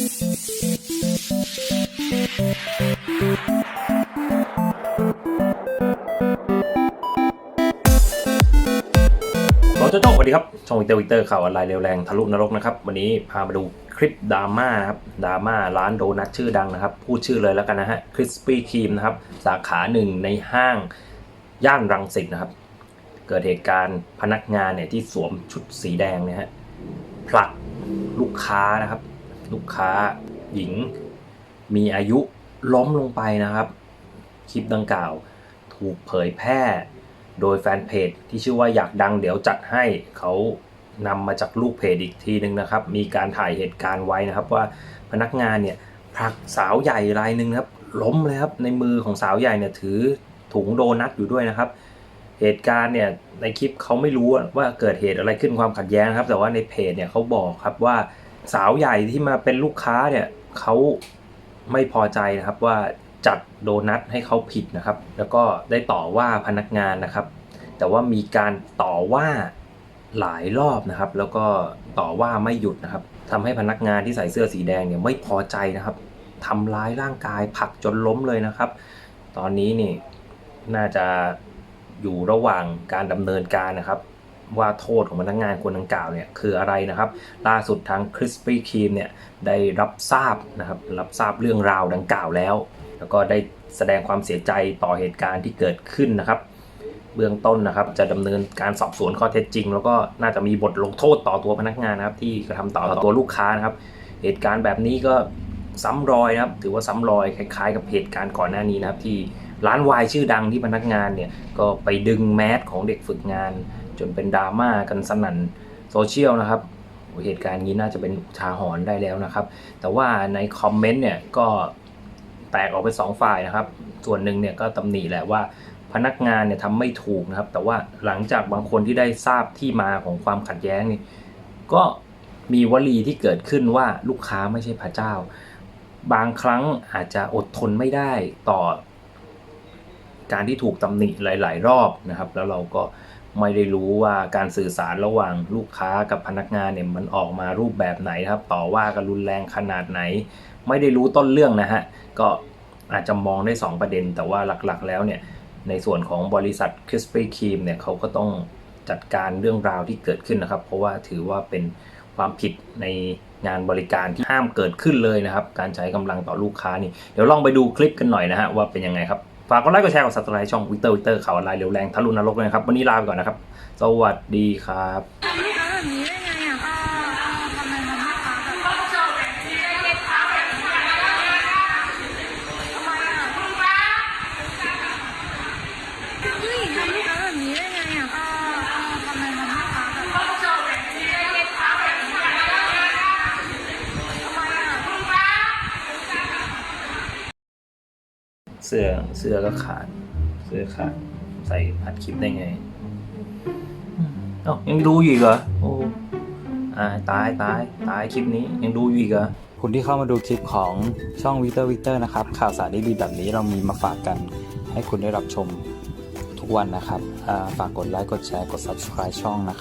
โรเจโต้สวัสดีครับช่องวิเตอร์วิเตอร์ข่าวออนไลน์เร็วแรงทะลุนรกนะครับ วันนี้พามาดูคลิปดราม่านะครับดราม่าร้านโดนัทชื่อดังนะครับ พูดชื่อเลยแล้วกันนะฮะคริสปี้ครีมนะครับ สาขาหนึ่งในห้างย่านรังสิตนะครับ เกิดเหตุการณ์พนักงานเนี่ยที่สวมชุดสีแดงเนี่ยฮะผลักลูกค้านะครับ ลูกค้าหญิง มีอายุล้มลงไปนะครับ คลิปดังกล่าวถูกเผยแพร่ โดยแฟนเพจที่ชื่อว่าอยากดังเดี๋ยวจัดให้เขานำมาจากลูกเพจอีกทีหนึ่งนะครับ มีการถ่ายเหตุการณ์ไว้นะครับว่าพนักงานเนี่ยผลักสาวใหญ่รายหนึ่งครับล้มเลยครับในมือของสาวใหญ่เนี่ยถือถุงโดนัทอยู่ด้วยนะครับ เหตุการณ์เนี่ยในคลิปเขาไม่รู้ว่าเกิดเหตุอะไรขึ้นความขัดแย้งครับ แต่ว่าในเพจเนี่ยเขาบอกครับว่า สาวใหญ่ที่มาเป็นลูกค้าเนี่ยเขาไม่พอใจนะครับว่าจัดโดนัทให้เขาผิดนะครับ แล้วก็ได้ต่อว่าพนักงานนะครับ แต่ว่ามีการต่อว่าหลายรอบนะครับ แล้วก็ต่อว่าไม่หยุดนะครับทำให้พนักงานที่ใส่เสื้อสีแดงเนี่ยไม่พอใจนะครับทำร้ายร่างกายผลักจนล้มเลยนะครับ ตอนนี้นี่น่าจะอยู่ระหว่างการดำเนินการนะครับ ว่าโทษของพนักงานคนดังกล่าวเนี่ยคืออะไรนะครับ ล่าสุดทาง Krispy Kreme เนี่ยได้รับทราบนะครับรับทราบเรื่องราวดังกล่าวแล้ว แล้วก็ได้แสดงความเสียใจต่อเหตุการณ์ที่เกิดขึ้นนะครับ เบื้องต้นนะครับจะดำเนินการสอบสวนข้อเท็จจริง แล้วก็น่าจะมีบทลงโทษต่อตัวพนักงานนะครับ ที่กระทำต่อตัวลูกค้านะครับ เหตุการณ์แบบนี้ก็ซ้ำรอยนะครับ ถือว่าซ้ำรอยคล้ายๆ กับเหตุการณ์ก่อนหน้านี้นะครับที่ร้านวายชื่อดังที่พนักงานเนี่ยก็ไปดึงแมสของเด็กฝึกงาน จนเป็นดราม่ากันสนั่นโซเชียลนะครับเหตุการณ์นี้น่าจะเป็นอุทาหรณ์ได้แล้วนะครับ แต่ว่าในคอมเมนต์เนี่ยก็แตกออกเป็นสองฝ่ายนะครับ ส่วนหนึ่งเนี่ยก็ตำหนิแหละว่าพนักงานเนี่ยทำไม่ถูกนะครับ แต่ว่าหลังจากบางคนที่ได้ทราบที่มาของความขัดแย้งนี่ก็มีวลีที่เกิดขึ้นว่าลูกค้าไม่ใช่พระเจ้า บางครั้งอาจจะอดทนไม่ได้ต่อ การที่ถูกตำหนิหลาย ๆ รอบนะครับ แล้วเราก็ ไม่ได้รู้ว่าการสื่อสารระหว่างลูกค้ากับพนักงานเนี่ยมันออกมารูปแบบไหนครับ ต่อว่ากันรุนแรงขนาดไหน ไม่ได้รู้ต้นเรื่องนะฮะ ก็อาจจะมองได้ 2 ประเด็น แต่ว่าหลักๆ แล้วเนี่ยในส่วนของบริษัท Krispy Kreme เนี่ยเขาก็ต้องจัดการเรื่องราวที่เกิดขึ้นนะครับ เพราะว่าถือว่าเป็นความผิดในงานบริการที่ห้ามเกิดขึ้นเลยนะครับ การใช้กำลังต่อลูกค้านี่เดี๋ยวลองไปดูคลิปกันหน่อยนะฮะว่าเป็นยังไงครับ ฝากกดไลค์กดแชร์กดซับสไครต์ช่องวิกเตอร์วิกเตอร์ข่าวออนไลน์เร็วแรงทะลุนรกเลยนะครับ วันนี้ลาไปก่อนนะครับ สวัสดีครับ เสื้อเสื้อก็ขาด เสื้อขาด ใส่อัดคลิปได้ไงอืมเอ้ายังดูอยู่อีกเหรอโอ้อ่าตายตายตายคลิปนี้ยังดูอยู่อีกเหรอคุณที่เข้ามาดูคลิปของช่องวิกเตอร์วิกเตอร์นะครับ ข่าวสารดีๆแบบนี้เรามีมาฝากกัน ให้คุณได้รับชมทุกวันนะครับ ฝากกดไลค์กดแชร์กด subscribe ช่องนะครับ